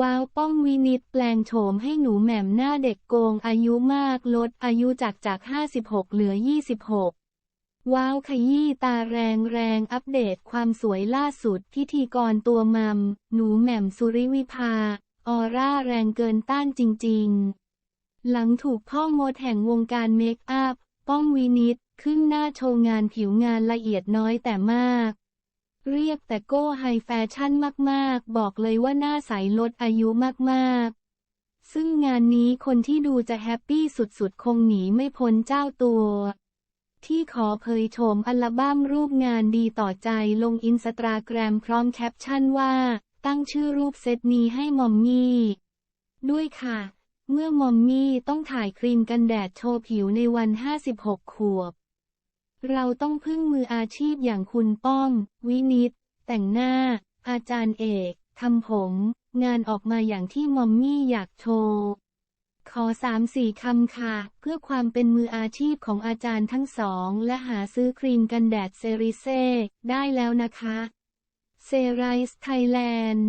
ว้าวป้องวินิตแปลงโฉมให้หนูแหม่มหน้าเด็กโกงอายุมากลดอายุจากจาก 56 เหลือ 26 ว้าวขยี้ตาแรงแรงอัปเดตความสวยล่าสุดพิธีกรตัวมัม หนูแหม่มสุริวิภา ออร่าแรงเกินต้านจริง ๆ หลังถูกพ่องดแห่งวงการเมคอัพ ป้องวินิตขึ้นหน้าโชว์งานผิวงานละเอียดน้อยแต่มาก เรียกแต่โก้ไฮแฟชั่นมากๆ บอกเลยว่าหน้าใสลดอายุมากๆ ซึ่งงานนี้คนที่ดูจะแฮปปี้สุดๆ คงหนีไม่พ้นเจ้าตัว ที่ขอเผยโฉมอัลบั้มรูปงานดีต่อใจลงอินสตาแกรมพร้อมแคปชั่นว่า ตั้งชื่อรูปเซตนี้ให้มอมมี่ ด้วยค่ะ เมื่อมอมมี่ต้องถ่ายครีมกันแดดโชว์ผิวในวัน 56 ขวบ เราต้องพึ่งมืออาชีพอย่างคุณป้องวินิต แต่งหน้า อาจารย์เอกทำผม งานออกมาอย่างที่มอมมี่อยากโชว์ ขอสามสี่คำค่ะ เพื่อความเป็นมืออาชีพของอาจารย์ทั้งสอง และหาซื้อครีมกันแดดเซริเซ่ได้แล้วนะคะ เซไรส์ไทยแลนด์